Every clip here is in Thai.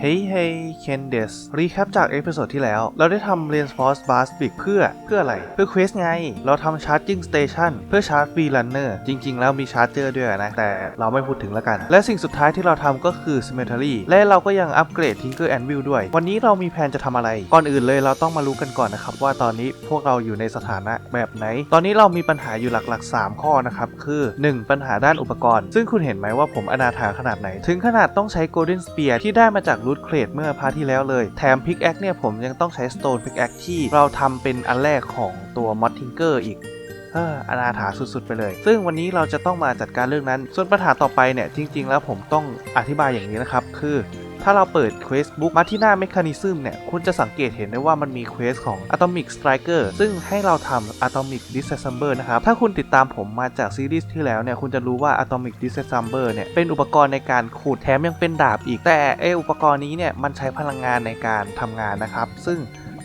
เฮ้ยเฮ้ยเคนเดสรีแคปจากเอพิโซดที่แล้ว เราได้ทำ Reinforce Blast Big เพื่อเพื่ออะไร เพื่อเควสไง เราทำ Charging Station เพื่อชาร์จ V Runner จริง ๆ แล้วมีชาร์จเจอร์ด้วยนะ แต่เราไม่พูดถึงแล้วกัน และสิ่งสุดท้ายที่เราทำก็คือ Cemetery และเราก็ยังอัปเกรด Tinker Anvil ด้วย วันนี้เรามีแผนจะทำอะไร ก่อนอื่นเลยเราต้องมารู้กันก่อนนะครับว่าตอนนี้พวกเราอยู่ในสถานะแบบไหน ตอนนี้เรามีปัญหาอยู่หลักๆ 3 ข้อนะครับคือ 1. ปัญหาด้านอุปกรณ์ ซึ่งคุณเห็นไหมว่าผมอนาถาขนาดไหน ถึงขนาดต้องใช้ Golden Spear ที่ได้มาจากากรูทเครดเมื่อพาร์ทที่แล้วเลย แถมพิกแอคเนี่ยผมยังต้องใช้สโตนพิกแอคที่เราทำเป็นอันแรกของตัวมัดทิงเกอร์อีกเอออนาถาสุดๆ ไปเลย ซึ่งวันนี้เราจะต้องมาจัดการเรื่องนั้น ส่วนปัญหาต่อไปเนี่ย จริง ๆ แล้วผมต้องอธิบายอย่างนี้นะครับ คือ ถ้าเราเปิด Quest Book มาที่หน้า Mechanism เนี่ย คุณจะสังเกตเห็นได้ว่ามันมี Quest ของ Atomic Striker ซึ่งให้เราทำ Atomic Disassembler นะครับ ถ้าคุณติดตามผมมาจากซีรีส์ที่แล้วเนี่ย คุณจะรู้ว่า Atomic Disassembler เนี่ย เป็นอุปกรณ์ในการขูดแถมยังเป็นดาบอีก แต่ไออุปกรณ์นี้เนี่ย มันใช้พลังงานในการทำงานนะครับ ซึ่ง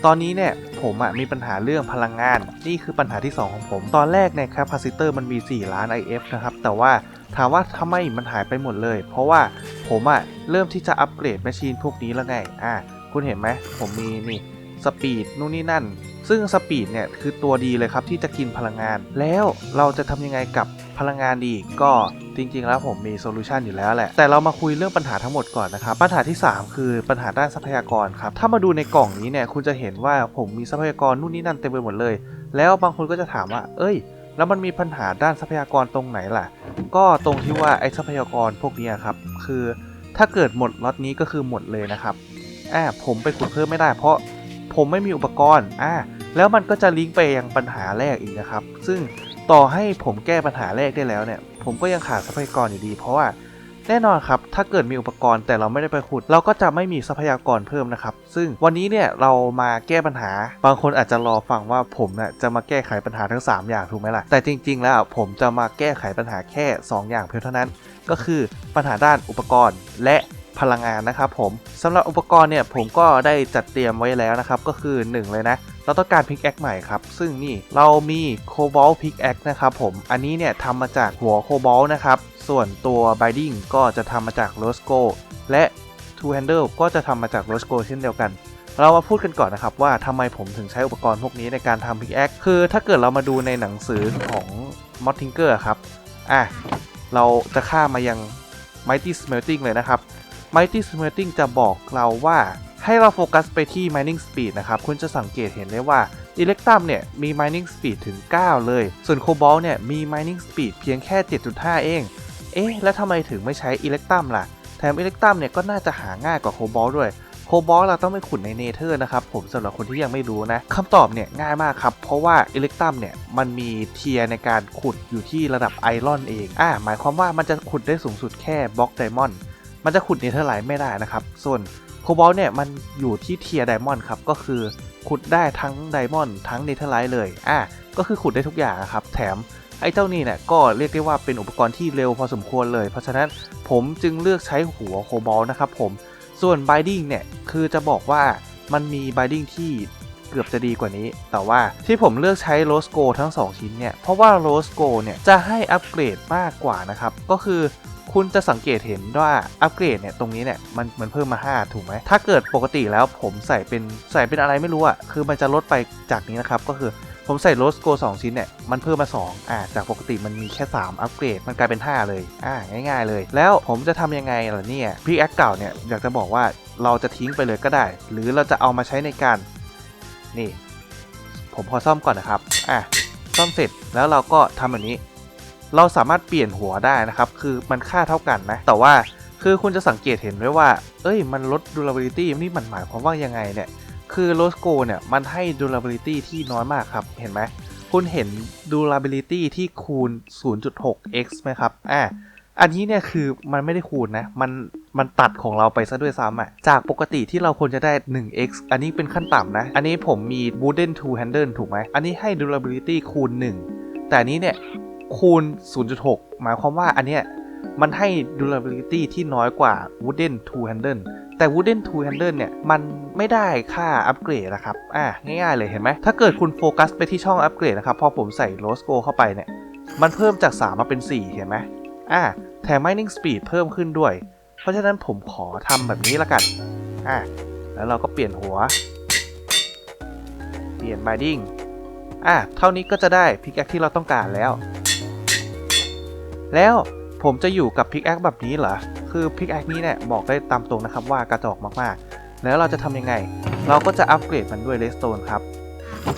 ตอนนี้เนี่ยผมอะมีปัญหาเรื่องพลังงาน นี่คือปัญหาที่ 2 ของผม ตอนแรกในแคปซิเตอร์มันมี 4 ล้าน IF นะครับ แต่ว่า ถามว่าทำไมมันหายไปหมดเลย เพราะว่าผมอะเริ่มที่จะอัปเกรดแมชชีนพวกนี้แล้วไง อะคุณเห็นไหม ผมมีนี่สปีดนู่นนี่นั่น ซึ่งสปีดเนี่ยคือตัวดีเลยครับที่จะกินพลังงาน แล้วเราจะทำยังไงกับพลังงานดีก็จริง ๆ แล้วผมมีโซลูชันอยู่แล้วแหละ แต่เรามาคุยเรื่องปัญหาทั้งหมดก่อนนะครับ ปัญหาที่ 3 คือปัญหาด้านทรัพยากรครับ ถ้ามาดูในกล่องนี้เนี่ยคุณจะเห็นว่าผมมีทรัพยากรนู่นนี่นั่นเต็มไปหมดเลย แล้วบางคนก็จะถามว่า เอ้ย แล้วมันมีปัญหาด้านทรัพยากรตรงไหนล่ะ ก็ตรงที่ว่าไอ้ทรัพยากรพวกนี้ครับ คือถ้าเกิดหมดล็อตนี้ก็คือหมดเลยนะครับอ่าผมไปขุดเพิ่มไม่ได้ เพราะผมไม่มีอุปกรณ์อ่าแล้วมันก็จะลิงก์ไปยังปัญหาแรกอีกนะครับ ซึ่งต่อให้ผมแก้ปัญหาแรกได้แล้วเนี่ย ผมก็ยังขาดทรัพยากรอยู่ดี เพราะว่า แน่นอนครับ ถ้าเกิดมีอุปกรณ์แต่เราไม่ได้ไปขุด เราก็จะไม่มีทรัพยากรเพิ่มนะครับ ซึ่งวันนี้เนี่ยเรามาแก้ปัญหา บางคนอาจจะรอฟังว่าผมเนี่ยจะมาแก้ไขปัญหาทั้ง 3 อย่างถูกไหมล่ะ แต่จริง ๆ แล้วผมจะมาแก้ไขปัญหาแค่ 2 อย่างเพียงเท่านั้น ก็คือปัญหาด้านอุปกรณ์และพลังงานนะครับผมสำหรับอุปกรณ์เนี่ยผมก็ได้จัดเตรียมไว้แล้วนะครับ ก็คือ 1 เลยนะ เราต้องการพิกแอคใหม่ครับ ซึ่งนี่เรามีโคบอลพิกแอคนะครับผมอันนี้เนี่ยทำมาจากหัวโคบอลนะครับ ส่วนตัว Binding ก็จะทำมาจากโรสโกและ Two Handle ก็จะทำมาจากโรสโกเช่นเดียวกัน เรามาพูดกันก่อนนะครับว่าทำไมผมถึงใช้อุปกรณ์พวกนี้ในการทำพิกแอคคือถ้าเกิดเรามาดูในหนังสือของ Mod Tinker ครับ อะ เราจะข้ามายัง Mighty Smelting เลยนะครับ Mighty Smelting จะบอกเราว่าให้เราโฟกัสไปที่ Mining Speed นะครับ คุณจะสังเกตเห็นได้ว่า Electrum เนี่ยมี Mining Speed ถึง 9 เลย ส่วน Cobalt เนี่ยมี Mining Speed เพียงแค่ 7.5 เอง เอ๊ะ แล้วทำไมถึงไม่ใช้ Electrum ล่ะ แถม Electrum เนี่ยก็น่าจะหาง่ายกว่า Cobalt ด้วย โคบอลเราต้องไปขุดในเนเธอร์นะครับ ผมสำหรับคนที่ยังไม่รู้นะคำตอบเนี่ยง่ายมากครับ เพราะว่าอิเล็กตัมเนี่ยมันมีเทียในการขุดอยู่ที่ระดับไอรอนเอง อ่า หมายความว่ามันจะขุดได้สูงสุดแค่บล็อกไดมอนด์ มันจะขุดเนเธอร์ไลท์ไม่ได้นะครับ ส่วนโคบอลเนี่ยมันอยู่ที่เทียไดมอนด์ครับ ก็คือขุดได้ทั้งไดมอนด์ทั้งเนเธอร์ไลท์เลย อ่า ก็คือขุดได้ทุกอย่างครับ แถม ไอ้เจ้านี่เนี่ยก็เรียกได้ว่าเป็นอุปกรณ์ที่เร็วพอสมควรเลย เพราะฉะนั้นผมจึงเลือกใช้หัวโคบอลนะครับผมส่วน binding เนี่ยคือจะบอกว่ามันมี binding ที่เกือบจะดีกว่านี้ แต่ว่าที่ผมเลือกใช้ rose gold ทั้ง 2 ชิ้นเนี่ย เพราะว่า rose gold เนี่ยจะให้อัปเกรดมากกว่านะครับ ก็คือคุณจะสังเกตเห็นว่าอัปเกรดเนี่ยตรงนี้เนี่ยมันมันเพิ่มมา 5 ถูกไหม ถ้าเกิดปกติแล้วผมใส่เป็นใส่เป็นอะไรไม่รู้อะคือมันจะลดไปจากนี้นะครับ ก็คือ ผมใส่โรสโก2ชิ้นเนี่ยมันเพิ่มมา 2 อ่าจากปกติมันมีแค่ 3 อัปเกรด มันกลายเป็น 5 เลย อ่าง่ายๆเลย แล้วผมจะทำยังไงล่ะเนี่ยพี่แอคเก่าเนี่ยอยากจะบอกว่าเราจะทิ้งไปเลยก็ได้ หรือเราจะเอามาใช้ในการ นี่ ผมพอซ่อมก่อนนะครับ อะซ่อมเสร็จแล้วเราก็ทำแบบนี้ เราสามารถเปลี่ยนหัวได้นะครับ คือมันค่าเท่ากันนะ แต่ว่าคือคุณจะสังเกตเห็นไว้ว่า เอ้ย มันลด durability นี่มันหมายความว่ายังไงเนี่ย คือ r o s c o เนี่ย มันให้ durability ที่น้อยมากครับ เห็นไหม คุณเห็น durability ที่คูณ 0.6x ไหมครับ อ่า อันนี้เนี่ยคือมันไม่ได้คูณนะ มันมันตัดของเราไปซะด้วยซ้ำอะ จากปกติที่เราควรจะได้ 1x อันนี้เป็นขั้นต่ำนะ อันนี้ผมมี wooden two handle ถูกไหม อันนี้ให้ durability คูณ 1 แต่อันนี้เนี่ยคูณ 0.6 หมายความว่าอันเนี้ย มันให้ durability ที่น้อยกว่า wooden two handle แต่ wooden two handle เนี่ย มันไม่ได้ค่าอัปเกรดนะครับ อะง่ายๆเลยเห็นไหม ถ้าเกิดคุณโฟกัสไปที่ช่องอัปเกรดนะครับ พอผมใส่ rose gold เข้าไปเนี่ย มันเพิ่มจาก 3 มาเป็น 4 เห็นไหมอะแถม mining speed เพิ่มขึ้นด้วย เพราะฉะนั้นผมขอทำแบบนี้ละกัน อะแล้วเราก็เปลี่ยนหัว เปลี่ยนบายดิ้งอะ เท่านี้ก็จะได้พิกแอคที่เราต้องการแล้ว แล้ว ผมจะอยู่กับพิกแอคแบบนี้เหรอ คือพิกแอคนี้เนี่ยบอกได้ตามตรงนะครับว่ากระจอกมากๆ แล้วเราจะทำยังไง เราก็จะอัปเกรดมันด้วยเลสโตนครับ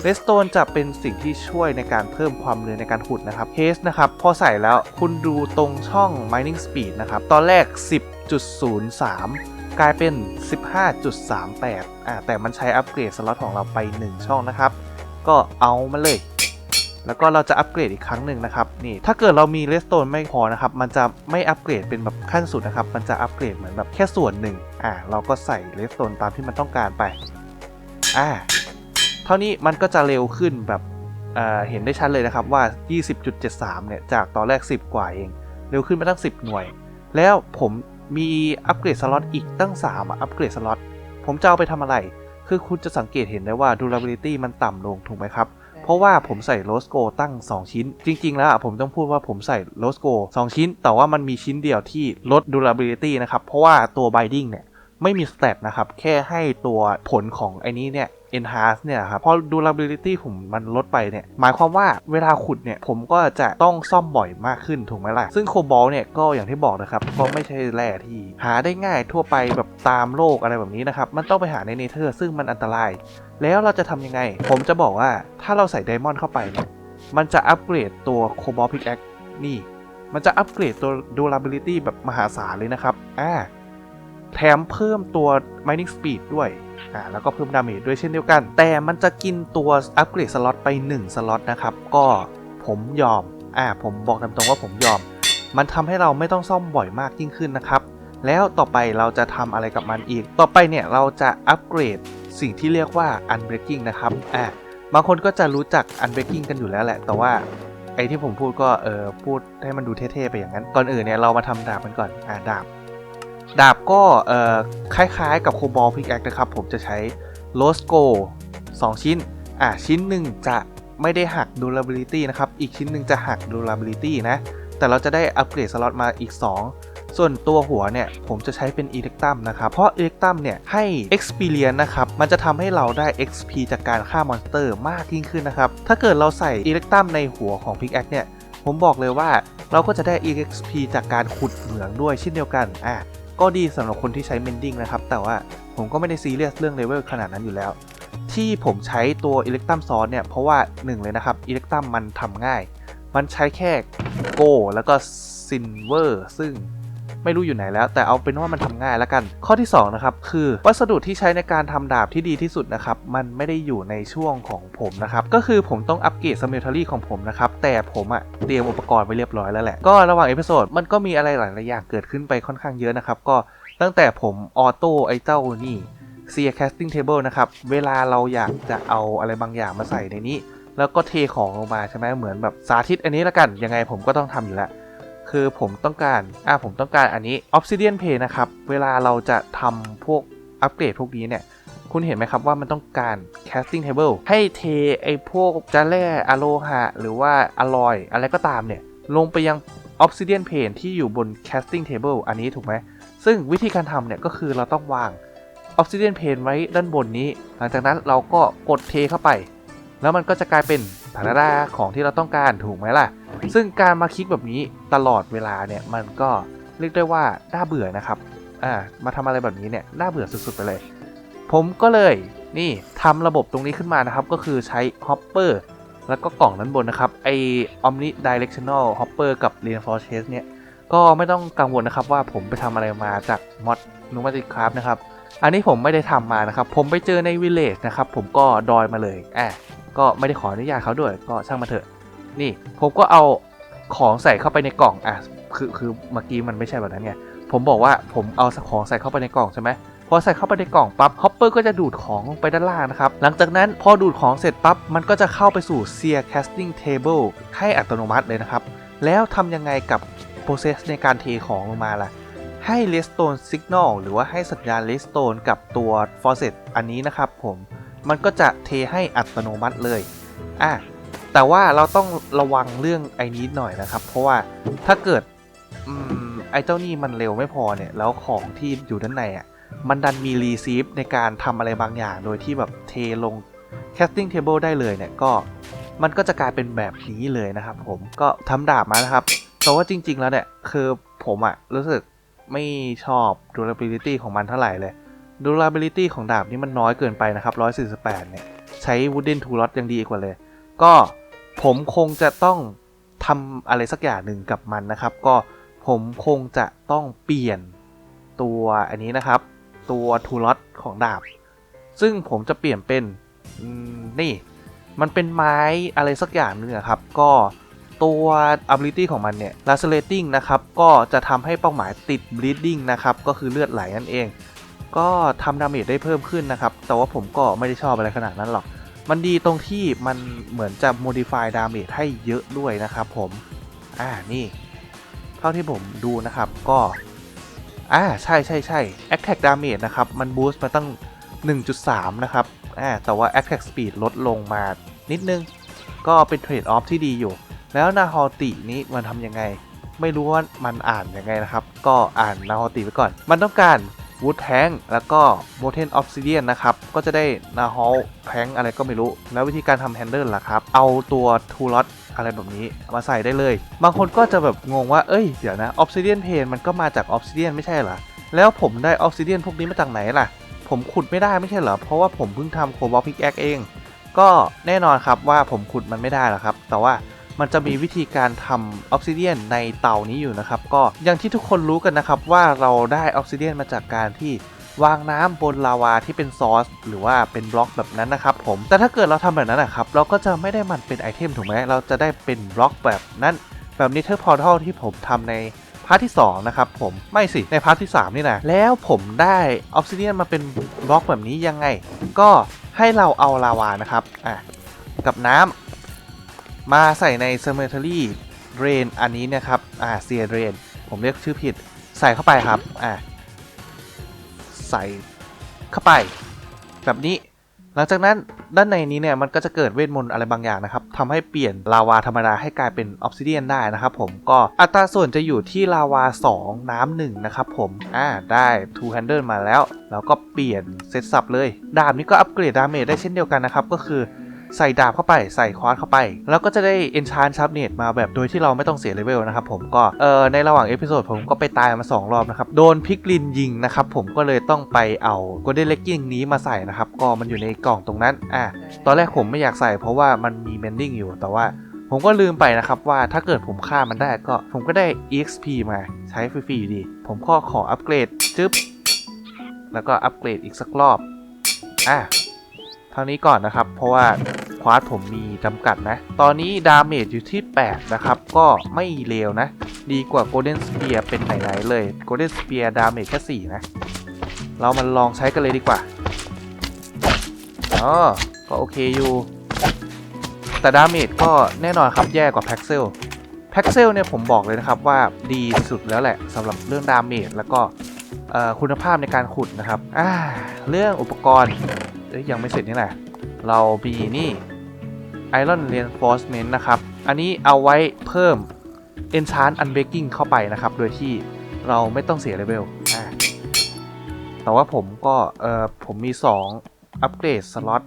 เลสโตนจะเป็นสิ่งที่ช่วยในการเพิ่มความเร็วในการขุดนะครับเคสนะครับ พอใส่แล้วคุณดูตรงช่อง mining speed นะครับ ตอนแรก 10.03 กลายเป็น 15.38 อ่าแต่มันใช้อัปเกรดสล็อตของเราไป 1 ช่องนะครับ ก็เอามาเลย แล้วก็เราจะอัปเกรดอีกครั้งหนึ่งนะครับนี่ถ้าเกิดเรามีเลสโตนไม่พอนะครับมันจะไม่อัปเกรดเป็นแบบขั้นสุดนะครับมันจะอัปเกรดเหมือนแบบแค่ส่วนหนึ่งอ่าเราก็ใส่เลสโตนตามที่มันต้องการไปอ่าเท่านี้มันก็จะเร็วขึ้นแบบเอ่อเห็นได้ชัดเลยนะครับว่า 20.73 เนี่ย จากตอนแรก 10 กว่าเอง เร็วขึ้นมาตั้ง 10 หน่วย แล้วผมมีอัปเกรดสล็อตอีกตั้ง 3อะอัปเกรดสล็อต ผมจะเอาไปทำอะไร คือคุณจะสังเกตเห็นได้ว่า durability มันต่ำลงถูกไหมครับ เพราะว่าผมใส่โรสโกตั้ง 2 ชิ้น จริง ๆ แล้วอะผมต้องพูดว่าผมใส่โรสโก2ชิ้น แต่ว่ามันมีชิ้นเดียวที่ลด durability นะครับ เพราะว่าตัว binding เนี่ย ไม่มีสเตตนะครับ แค่ให้ตัวผลของไอ้นี้เนี่ย enhance เนี่ยครับพอ durability ผมมันลดไปเนี่ย หมายความว่าเวลาขุดเนี่ย ผมก็จะต้องซ่อมบ่อยมากขึ้นถูกไหมล่ะ ซึ่งโคบอลเนี่ยก็อย่างที่บอกนะครับ ก็ไม่ใช่แร่ที่หาได้ง่ายทั่วไปแบบตามโลกอะไรแบบนี้นะครับ มันต้องไปหาในเนเธอร์ซึ่งมันอันตราย แล้วเราจะทำยังไง ผมจะบอกว่าถ้าเราใส่ไดมอนด์เข้าไปเนี่ยมันจะอัปเกรดตัวโคบอลพิกแอคนี่ มันจะอัปเกรดตัว durability แบบมหาศาลเลยนะครับอ่า แถมเพิ่มตัว mining speed ด้วยอ่าแล้วก็เพิ่มดาเมจด้วยเช่นเดียวกัน แต่มันจะกินตัวอัปเกรดสล็อตไป 1 สล็อตนะครับ ก็ผมยอมอ่าผมบอกตามตรงว่าผมยอม มันทำให้เราไม่ต้องซ่อมบ่อยมากยิ่งขึ้นนะครับ แล้วต่อไปเราจะทำอะไรกับมันอีก ต่อไปเนี่ยเราจะอัปเกรดสิ่งที่เรียกว่า unbreaking นะครับอ่าบางคนก็จะรู้จัก unbreaking กันอยู่แล้วแหละ แต่ว่าไอ้ที่ผมพูดก็เออพูดให้มันดูเท่ๆไปอย่างนั้น ก่อนอื่นเนี่ยเรามาทำดาบกันก่อนอ่าดาบ ดาบก็คล้ายๆ กับโคบอลพิกแอคนะครับ ผมจะใช้โลสโก2ชิ้น อะชิ้นหนึ่งจะไม่ได้หัก durability นะครับ อีกชิ้นหนึ่งจะหัก durability นะ แต่เราจะได้อัปเกรดสล็อตมาอีก 2 ส่วนตัวหัวเนี่ย ผมจะใช้เป็น Electum นะครับ เพราะ Electum เนี่ย ให้ Experience นะครับ มันจะทำให้เราได้ XP จากการฆ่ามอนสเตอร์มากยิ่งขึ้นนะครับ ถ้าเกิดเราใส่ Electum ในหัวของ Pickaxe เนี่ย ผมบอกเลยว่าเราก็จะได้ EXP จากการขุดเหมืองด้วยเช่นเดียวกัน อะ ก็ดีสำหรับคนที่ใช้ Mending นะครับ แต่ว่าผมก็ไม่ได้ซีเรียสเรื่องเลเวลขนาดนั้นอยู่แล้ว ที่ผมใช้ตัว Electum Sword เนี่ย เพราะว่า 1 เลยนะครับ Electum มันทำง่าย มันใช้แค่ Go แล้วก็ Silver ซึ่ง ไม่รู้อยู่ไหนแล้ว แต่เอาเป็นว่ามันทำง่ายแล้วกัน ข้อที่2นะครับคือวัสดุที่ใช้ในการทำดาบที่ดีที่สุดนะครับมันไม่ได้อยู่ในช่วงของผมนะครับก็คือผมต้องอัปเกรดสเมลทารี่ของผมนะครับแต่ผมอะเตรียมอุปกรณ์ไว้เรียบร้อยแล้วแหละก็ระหว่างเอพิโซดมันก็มีอะไรหลายๆอย่างเกิดขึ้นไปค่อนข้างเยอะนะครับก็ตั้งแต่ผมออโต้ไอเจ้านี่ s e a casting table นะครับ เวลาเราอยากจะเอาอะไรบางอย่างมาใส่ในนี้ แล้วก็เทของลงมาใช่ไหมเหมือนแบบสาธิตอันนี้ละกัน ยังไงผมก็ต้องทำอยู่แล้ว คือผมต้องการ อ่าผมต้องการอันนี้ Obsidian Pay นะครับ เวลาเราจะทำพวกอัปเกรดพวกนี้เนี่ย คุณเห็นไหมครับว่ามันต้องการ casting table ให้เทไอ้พวกจาแร่อโลหะ หรือว่าอลอย อะไรก็ตามเนี่ย ลงไปยัง Obsidian Pane ที่อยู่บน casting table อันนี้ถูกไหม ซึ่งวิธีการทำเนี่ยก็คือเราต้องวาง Obsidian Pane ไว้ด้านบนนี้ หลังจากนั้นเราก็กดเทเข้าไป แล้วมันก็จะกลายเป็นฐานะดาของที่เราต้องการถูกไหมล่ะ ซึ่งการมาคลิกแบบนี้ตลอดเวลาเนี่ยมันก็เรียกได้ว่าน่าเบื่อนะครับอ่ามาทำอะไรแบบนี้เนี่ยน่าเบื่อสุดๆไปเลย ผมก็เลยนี่ทำระบบตรงนี้ขึ้นมานะครับ ก็คือใช้ Hopper แล้วก็กล่องด้นบนนะครับ ไอ Omni Directional Hopper กับ Reinforced Chest เนี่ยก็ไม่ต้องกังวลนะครับว่าผมไปทำอะไรมาจากมอดนูมาติคราฟนะครับ อันนี้ผมไม่ได้ทำมานะครับ ผมไปเจอในวิลเลจนะครับ ผมก็ดอยมาเลยอะก็ไม่ได้ขออนุญาตเขาด้วยก็ช่างมาเถอะ นี่ผมก็เอาของใส่เข้าไปในกล่องอะคือคือเมื่อกี้มันไม่ใช่แบบนั้นไงผมบอกว่าผมเอาของใส่เข้าไปในกล่องใช่ไหมพอใส่เข้าไปในกล่องปั๊บฮอปเปอร์ก็จะดูดของลงไปด้านล่างนะครับ หลังจากนั้นพอดูดของเสร็จปั๊บ มันก็จะเข้าไปสู่ Sear Casting Table ให้อัตโนมัติเลยนะครับ แล้วทำยังไงกับ process ในการเทของลงมาล่ะ ให้ redstone signal หรือว่าให้สัญญาณ redstone กับตัว faucet อันนี้นะครับผมมันก็จะเทให้อัตโนมัติเลยอะ แต่ว่าเราต้องระวังเรื่องไอ้นี้หน่อยนะครับ เพราะว่าถ้าเกิดอไอ้เจ้านี่มันเร็วไม่พอเนี่ย แล้วของที่อยู่ด้านในอะ มันดันมีรีซีฟในการทำอะไรบางอย่าง โดยที่แบบเทลง casting table ได้เลยเนี่ยก็มันก็จะกลายเป็นแบบนี้เลยนะครับผมก็ทำดาบมานะครับแต่ว่าจริง ๆ แล้วเนี่ยคือผมอะรู้สึกไม่ชอบ durability ของมันเท่าไหร่เลย durability ของดาบนี่มันน้อยเกินไปนะครับ148เนี่ยใช้ wooden tool rod ยังดีกว่าเลย ก็ ผมคงจะต้องทำอะไรสักอย่างหนึ่งกับมันนะครับ ก็ผมคงจะต้องเปลี่ยนตัวอันนี้นะครับ ตัวทูลอตของดาบ ซึ่งผมจะเปลี่ยนเป็นนี่ มันเป็นไม้อะไรสักอย่างหนึงครับ ก็ตัว ability ของมันเนี่ย lacerating นะครับ ก็จะทำให้เป้าหมายติด bleeding นะครับ ก็คือเลือดไหลนั่นเอง ก็ทำดาเมจได้เพิ่มขึ้นนะครับ แต่ว่าผมก็ไม่ได้ชอบอะไรขนาดนั้นหรอก มันดีตรงที่มันเหมือนจะ modify damage ให้เยอะด้วยนะครับผม อ่า นี่ เท่าที่ผมดูนะครับ ก็ อ่า ใช่ใช่ใช่ attack damage นะครับ มัน boost มาตั้ง 1.3 นะครับ อ่า แต่ว่า attack speed ลดลงมานิดนึง ก็เป็น trade off ที่ดีอยู่ แล้วนาฮอตินี้มันทำยังไง ไม่รู้ว่ามันอ่านยังไงนะครับ ก็อ่านนาฮอติไว้ก่อน มันต้องการ Wood Tank แล้วก็ m o t e n Obsidian นนะครับ ก็จะได้นาฮอลแพงอะไรก็ไม่รู้ แล้ววิธีการทำแฮนเดิลล่ะครับ เอาตัวทูลอตอะไรแบบนี้มาใส่ได้เลย บางคนก็จะแบบงงว่า เอ้ย เดี๋ยวนะ Obsidian Pane มันก็มาจาก Obsidian ไม่ใช่เหรอ แล้วผมได้ Obsidian พวกนี้มาจากไหนล่ะ ผมขุดไม่ได้ไม่ใช่เหรอ เพราะว่าผมเพิ่งทำโคบอลพิกแอคเอง ก็แน่นอนครับว่าผมขุดมันไม่ได้หรอกครับ แต่ว่า มันจะมีวิธีการทำออ s ซิเดียนในเตานี้อยู่นะครับ ก็อย่างที่ทุกคนรู้กันนะครับว่าเราได้ออ s ซิเดียนมาจากการที่วางน้ำบนลาวาที่เป็นซอสหรือว่าเป็นบล็อกแบบนั้นนะครับผม แต่ถ้าเกิดเราทำแบบนั้นนะครับเราก็จะไม่ได้มันเป็นไอเทมถูกไหมเราจะได้เป็นบล็อกแบบนั้นแบบนี้เทอร์พอร์ทัลที่ผมทำในพาร์ทที่2นะครับผมไม่สิในพาร์ทที่ 3 นี่นะแล้วผมได้ออ s ซิเดียนมาเป็นบล็อกแบบนี้ยังไง ก็ให้เราเอาลาวานะครับอะกับน้ำ มาใส่ใน cemetery drain อันนี้นะครับ อ่าเซีย drain ผมเรียกชื่อผิด ใส่เข้าไปครับ อ่าใส่เข้าไป แบบนี้ หลังจากนั้นด้านในนี้เนี่ยมันก็จะเกิดเวทมนต์อะไรบางอย่างนะครับทำให้เปลี่ยนลาวาธรรมดาให้กลายเป็นออ s ซิเดียนได้นะครับผมก็อัตราส่วนจะอยู่ที่ลาวา 2 น้ำหนึ่งนะครับผม อ่าได้ two handle มาแล้ว แล้วก็เปลี่ยนเซตสับเลย ดาบนี้ก็อัปเกรดดาเมจได้เช่นเดียวกันนะครับ ก็คือ ใส่ดาบเข้าไปใส่ควานเข้าไป แล้วก็จะได้ enchant sharpness มาแบบโดยที่เราไม่ต้องเสียเลเวลนะครับผมก็เออในระหว่างเอพิโซดผมก็ไปตายมา 2 รอบนะครับ โดนพิกลินยิงนะครับผมก็เลยต้องไปเอา golden legging นี้มาใส่นะครับ ก็มันอยู่ในกล่องตรงนั้นอะตอนแรกผมไม่อยากใส่เพราะว่ามันมี mending อยู่แต่ว่าผมก็ลืมไปนะครับว่าถ้าเกิดผมฆ่ามันได้ก็ผมก็ได้ exp มาใช้ฟรีๆอยู่ดี ผมก็ขออัปเกรดจึ๊บ แล้วก็อัปเกรดอีกสักรอบ อะเท่านี้ก่อนนะครับ เพราะว่า ควาร์ตผมมีจำกัดนะ ตอนนี้ดาเมจอยู่ที่ 8 นะครับ ก็ไม่เลวนะ ดีกว่า Golden Spear เป็นไหนๆเลย Golden Spear ดาเมจแค่4นะ เรามาลองใช้กันเลยดีกว่าอ๋อก็โอเคอยู่ แต่ดาเมจก็แน่นอนครับแย่กว่า Paxel Paxel เซลเนี่ยผมบอกเลยนะครับว่าดีสุดแล้วแหละสำหรับเรื่องดาเมจแล้วก็คุณภาพในการขุดนะครับอ่าเรื่องอุปกรณ์ยยังไม่เสร็จนี่แหละ เรามีนี่ Iron Reinforcement นะครับ อันนี้เอาไว้เพิ่ม Enchant Unbreaking เข้าไปนะครับ โดยที่เราไม่ต้องเสียเลเวลแต่ว่าผมก็เออผมมี 2 อัปเกรดสล็อต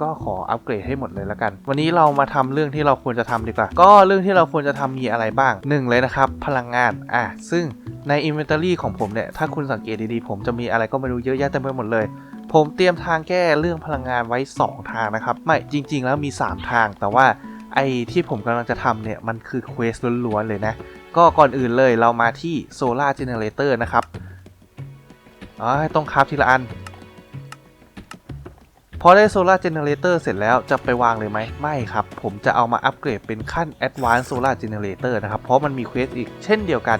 ก็ขออัปเกรดให้หมดเลยแล้วกัน วันนี้เรามาทำเรื่องที่เราควรจะทำดีกว่า ก็เรื่องที่เราควรจะทำมีอะไรบ้างหนึ่งเลยนะครับ พลังงาน อะ ซึ่งใน Inventory ของผมเนี่ย ถ้าคุณสังเกตดีๆ ผมจะมีอะไรก็ไม่รู้เยอะแยะเต็มไปหมดเลย ผมเตรียมทางแก้เรื่องพลังงานไว้ 2 ทางนะครับ ไม่จริง ๆ แล้วมี 3 ทาง แต่ว่าไอ้ที่ผมกำลังจะทำเนี่ย มันคือเควสล้วนๆเลยนะ ก็ก่อนอื่นเลยเรามาที่ Solar Generator นะครับอ๋อต้องคราฟทีละอัน พอได้ Solar Generator เสร็จแล้วจะไปวางเลยไหมไม่ครับ ผมจะเอามาอัปเกรดเป็นขั้น Advanced Solar Generator นะครับ เพราะมันมีเควสอีกเช่นเดียวกัน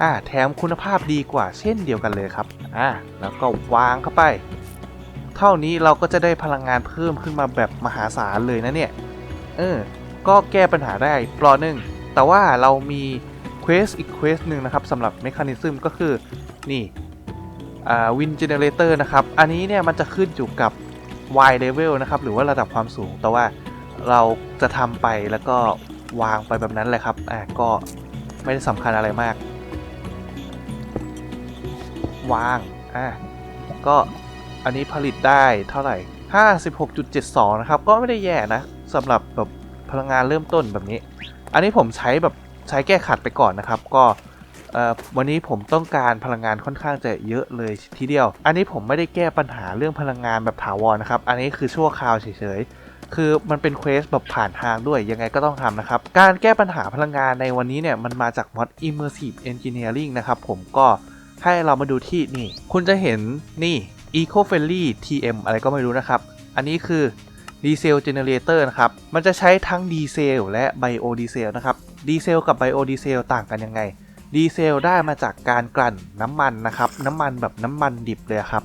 อ่าแถมคุณภาพดีกว่าเช่นเดียวกันเลยครับอ่าแล้วก็วางเข้าไป เท่านี้เราก็จะได้พลังงานเพิ่มขึ้นมาแบบมหาศาลเลยนะเนี่ย เออ ก็แก้ปัญหาได้ปลอหนึ่ง แต่ว่าเรามีเควสอีกเควสหนึ่งนะครับสำหรับเมคานิซึมก็คือนี่อ่าวินเจเนเรเตอร์นะครับ อันนี้เนี่ยมันจะขึ้นอยู่กับ Y level นะครับ หรือว่าระดับความสูง แต่ว่าเราจะทำไปแล้วก็วางไปแบบนั้นแหละครับ อ่าก็ไม่ได้สำคัญอะไรมาก วาง อะก็ อันนี้ผลิตได้เท่าไหร่ 56.72 นะครับ ก็ไม่ได้แย่นะสำหรับแบบพลังงานเริ่มต้นแบบนี้ อันนี้ผมใช้แบบใช้แก้ขัดไปก่อนนะครับ ก็วันนี้ผมต้องการพลังงานค่อนข้างจะเยอะเลยทีเดียว อันนี้ผมไม่ได้แก้ปัญหาเรื่องพลังงานแบบถาวรนะครับ อันนี้คือชั่วคราวเฉยๆ คือมันเป็นเควสแบบผ่านทางด้วยยังไงก็ต้องทำนะครับ การแก้ปัญหาพลังงานในวันนี้เนี่ยมันมาจากมอด Immersive Engineering นะครับผมก็ให้เรามาดูที่นี่ คุณจะเห็นนี่ Eco Friendly TM อะไรก็ไม่รู้นะครับ อันนี้คือดีเซลเจเนเรเตอร์นะครับ มันจะใช้ทั้งดีเซลและไบโอดีเซลนะครับ ดีเซลกับไบโอดีเซลต่างกันยังไง ดีเซลได้มาจากการกลั่นน้ำมันนะครับ น้ำมันแบบน้ำมันดิบเลยครับ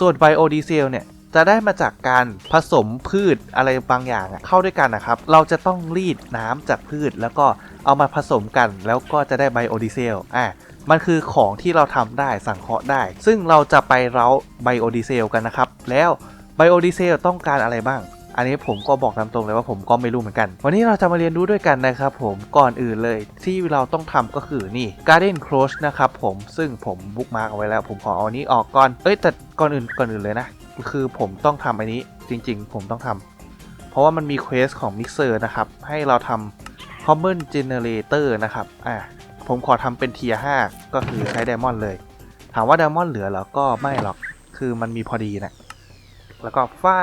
ส่วนไบโอดีเซลเนี่ยจะได้มาจากการผสมพืชอะไรบางอย่างเข้าด้วยกันนะครับ เราจะต้องรีดน้ำจากพืชแล้วก็เอามาผสมกัน แล้วก็จะได้ไบโอดีเซล อะ มันคือของที่เราทำได้สังเคราะห์ได้ ซึ่งเราจะไปเร้าไบโอดีเซลกันนะครับ แล้วไบโอดีเซลต้องการอะไรบ้าง อันนี้ผมก็บอกตามตรงเลยว่าผมก็ไม่รู้เหมือนกัน วันนี้เราจะมาเรียนรู้ด้วยกันนะครับผมก่อนอื่นเลยที่เราต้องทำก็คือนี่ Garden Crush นะครับผมซึ่งผมบุ๊กมาร์กเอาไว้แล้ว ผมขอเอาอันนี้ออกก่อน เอ้ยแต่ก่อนอื่นก่อนอื่นเลยนะ คือผมต้องทำอันนี้จริง ๆ ผมต้องทำเพราะว่ามันมีเควสของ Mixer นะครับให้เราทำ Common Generator นะครับ อะ ผมขอทำเป็นเทียร์5ก็คือใช้ไดมอนด์เลย ถามว่าไดมอนด์เหลือแล้วก็ไม่หรอกคือมันมีพอดีนะแล้วก็ฝ้า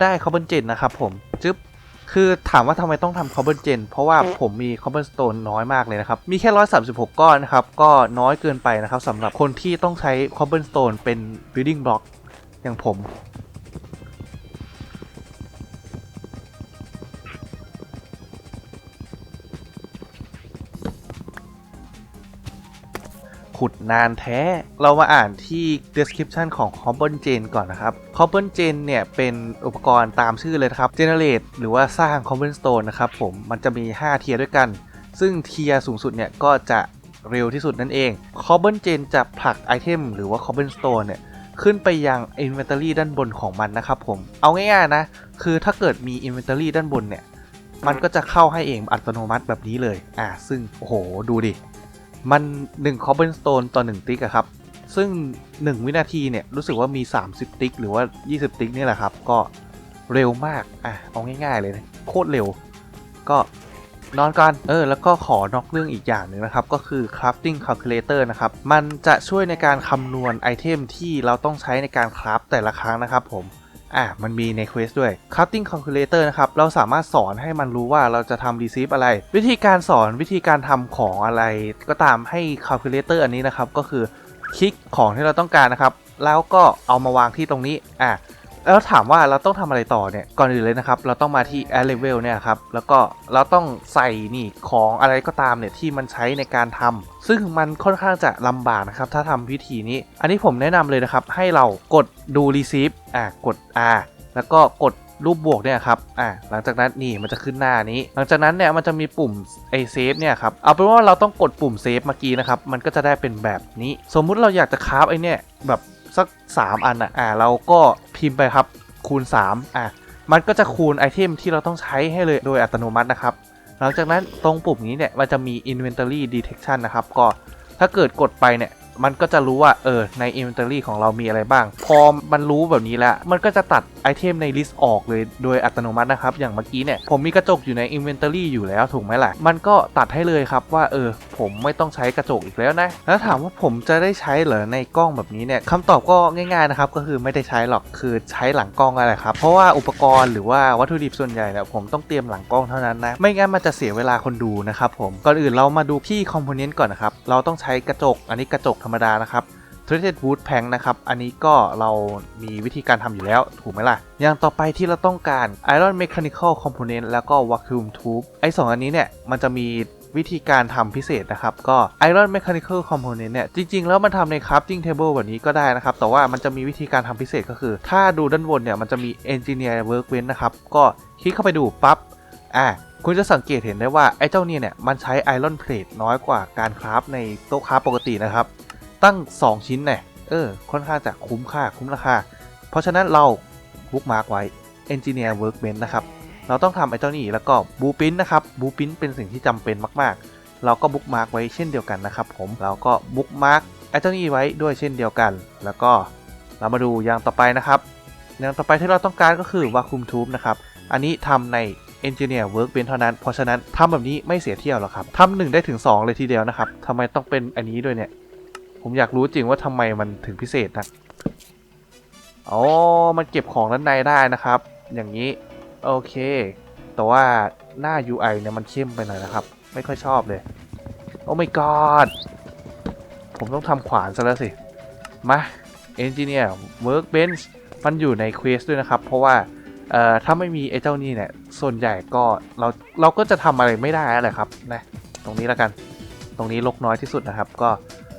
ได้คอ b บ n นเจนนะครับผมจึ๊บคือถามว่าทำไมต้องทำคอ b บ n นเจนเพราะว่าผมมีคอ b บ n นสโตนน้อยมากเลยนะครับ มีแค่136ก้อนนะครับ ก็น้อยเกินไปนะครับสำหรับคนที่ต้องใช้คอ b บ n นสโตนเป็น building block อย่างผม ขุดนานแท้ เรามาอ่านที่ description ของ c o b b l e Gen ก่อนนะครับ c o b b l e Gen เนี่ย เป็นอุปกรณ์ตามชื่อเลยนะครับ generate หรือว่าสร้าง cobblestone นะครับผม มันจะมี 5 เทียร์ด้วยกัน ซึ่งเทียร์สูงสุดเนี่ย ก็จะเร็วที่สุดนั่นเอง c o b b l e Gen จะผลักไอเทมหรือว่า cobblestone เนี่ยขึ้นไปยัง inventory ด้านบนของมันนะครับผม เอาง่ายๆนะ คือถ้าเกิดมี inventory ด้านบนเนี่ย มันก็จะเข้าให้เองอัตโนมัติแบบนี้เลย อ่า ซึ่ง โอ้โห ดูดิ มัน1 cobblestone ต่อ 1 ติ๊กครับ ซึ่ง 1 วินาทีเนี่ย รู้สึกว่ามี 30 ติ๊ก หรือว่า 20 ติ๊กนี่แหละครับ ก็เร็วมาก อะ เอาง่ายๆเลยนะโคตรเร็ว ก็นอนกันเออ แล้วก็ขอนอกเรื่องอีกอย่างหนึ่งนะครับ ก็คือ crafting calculator นะครับ มันจะช่วยในการคำนวณไอเทมที่เราต้องใช้ในการคราฟแต่ละครั้งนะครับผม อะมันมีในเควสด้วย Cutting calculator นะครับ เราสามารถสอนให้มันรู้ว่าเราจะทำ receive อะไร วิธีการสอนวิธีการทำของอะไร ก็ตามให้ calculator อันนี้นะครับ ก็คือคลิกของที่เราต้องการนะครับ แล้วก็เอามาวางที่ตรงนี้ อะ แล้วถามว่าเราต้องทำอะไรต่อเนี่ย ก่อนอื่นเลยนะครับ เราต้องมาที่ add level เนี่ยครับ แล้วก็เราต้องใส่นี่ของอะไรก็ตามเนี่ยที่มันใช้ในการทำซึ่งมันค่อนข้างจะลำบากนะครับ ถ้าทำวิธีนี้ อันนี้ผมแนะนำเลยนะครับ ให้เรากดดู receive อะกด R แล้วก็กดรูปบวกเนี่ยครับ อะหลังจากนั้นนี่มันจะขึ้นหน้านี้ หลังจากนั้นเนี่ยมันจะมีปุ่มไอเซฟเนี่ยครับ เอาเป็นว่าเราต้องกดปุ่มเซฟเมื่อกี้นะครับ มันก็จะได้เป็นแบบนี้ สมมุติเราอยากจะคราฟไอเนี่ยแบบ สัก 3 อันอะอะเราก็พิมพ์ไปครับคูณ 3 อะ มันก็จะคูณไอเทมที่เราต้องใช้ให้เลยโดยอัตโนมัตินะครับ หลังจากนั้นตรงปุ่มนี้เนี่ยมันจะมี inventory detection นะครับ ก็ถ้าเกิดกดไปเนี่ยมันก็จะรู้ว่าเออใน inventory ของเรามีอะไรบ้าง พอมันรู้แบบนี้แล้ว มันก็จะตัด ไอเทมใน list ออกเลยโดยอัตโนมัตินะครับ อย่างเมื่อกี้เนี่ย ผมมีกระจกอยู่ใน inventory อยู่แล้วถูกไหมล่ะ มันก็ตัดให้เลยครับว่าเออ ผมไม่ต้องใช้กระจกอีกแล้วนะ แล้วถามว่าผมจะได้ใช้เหรอในกล้องแบบนี้เนี่ยคำตอบก็ง่ายๆนะครับ ก็คือไม่ได้ใช้หรอกคือใช้หลังกล้องอะไรครับ เพราะว่าอุปกรณ์หรือว่าวัตถุดิบส่วนใหญ่เนี่ยผมต้องเตรียมหลังกล้องเท่านั้นนะไม่งั้นมันจะเสียเวลาคนดูนะครับผมก่อนอื่นเรามาดูที่คอมโพเนนต์ก่อนนะครับเราต้องใช้กระจกอันนี้กระจกธรรมดานะครับ Treated Wood Plank นะครับ อันนี้ก็เรามีวิธีการทำอยู่แล้ว ถูกไหมล่ะ อย่างต่อไปที่เราต้องการ Iron Mechanical Component แล้วก็ Vacuum Tube ไอ้สองอันนี้เนี่ย มันจะมีวิธีการทำพิเศษนะครับ ก็ Iron Mechanical Component เนี่ย จริง ๆ แล้วมันทำใน Crafting Table แบบนี้ก็ได้นะครับ แต่ว่ามันจะมีวิธีการทำพิเศษก็คือ ถ้าดูด้านบนเนี่ย มันจะมี Engineer Workbench นะครับ ก็คลิกเข้าไปดูปั๊บ อะคุณจะสังเกตเห็นได้ว่า ไอ้เจ้าเนี่ยเนี่ย มันใช้ Iron Plate น้อยกว่าการคราฟในโต๊ะคราฟปกตินะครับ ตั้ง 2 ชิ้นเนี่ยเออ ค่อนข้างจะคุ้มค่าคุ้มราคา เพราะฉะนั้นเราบุ๊กมาร์กไว้ Engineer Workbench นะครับ เราต้องทำไอ้เจ้านี่แล้วก็บูปินนะครับบูปินเป็นสิ่งที่จำเป็นมากๆ เราก็บุ๊กมาร์กไว้เช่นเดียวกันนะครับผมเราก็บุ๊กมาร์กไอ้เจ้านี่ไว้ด้วยเช่นเดียวกัน แล้วก็เรามาดูอย่างต่อไปนะครับ อย่างต่อไปที่เราต้องการก็คือ Vacuum Tube นะครับ อันนี้ทำใน Engineer Workbench เท่านั้น เพราะฉะนั้นทำแบบนี้ไม่เสียเที่ยวหรอกครับทำหนึ่งได้ถึง 2 เลยทีเดียวนะครับทำไมต้องเป็นอันนี้ด้วยเนี่ย ผมอยากรู้จริงว่าทำไมมันถึงพิเศษนะอ๋อ มันเก็บของด้านในได้นะครับ อย่างนี้ โอเค แต่ว่าหน้า UI เนี่ยมันเข้มไปหน่อยนะครับ ไม่ค่อยชอบเลย โอ้ my god ผมต้องทำขวานซะแล้วสิ มา Engineer Workbench มันอยู่ใน Quest ด้วยนะครับ เพราะว่าเอ่อถ้าไม่มีไอ้เจ้านี่เนี่ย ส่วนใหญ่ก็เราเราก็จะทำอะไรไม่ได้แล้วแหละครับนะตรงนี้แล้วกัน ตรงนี้ลกน้อยที่สุดนะครับ ก็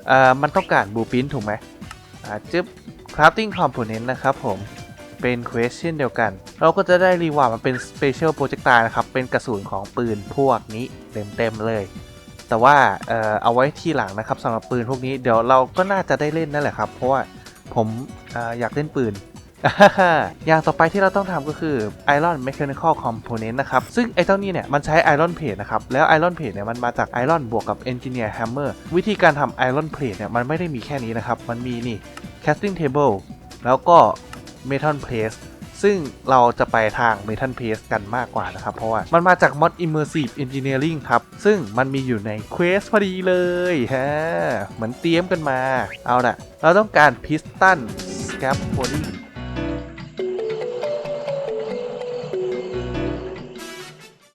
เอ่อมันต้องการบูปินถูกไหมอ่าจึ๊บ crafting component นะครับผมเป็นเควสเช่นเดียวกัน เราก็จะได้รีวาร์ดมาเป็น special projectile นะครับ เป็นกระสุนของปืนพวกนี้เต็มๆเลย แต่ว่าเออเอาไว้ที่หลังนะครับสำหรับปืนพวกนี้เดี๋ยวเราก็น่าจะได้เล่นนั่นแหละครับ เพราะว่าผมอออยากเล่นปืน อย่างต่อไปที่เราต้องทำก็คือ Iron Mechanical Component นะครับ ซึ่งไอ้เจ้านี่เนี่ยมันใช้ Iron Plate นะครับ แล้ว Iron Plate เนี่ยมันมาจาก Iron บวกกับ Engineer Hammer วิธีการทำ Iron Plate เนี่ยมันไม่ได้มีแค่นี้นะครับ มันมีนี่ Casting Table แล้วก็ Metal Plate ซึ่งเราจะไปทาง Metal Plate กันมากกว่านะครับ เพราะว่ามันมาจาก Mod Immersive Engineering ครับ ซึ่งมันมีอยู่ใน Quest พอดีเลยฮะ เหมือนเตรียมกันมา เอาละเราต้องการ Piston Scaffolding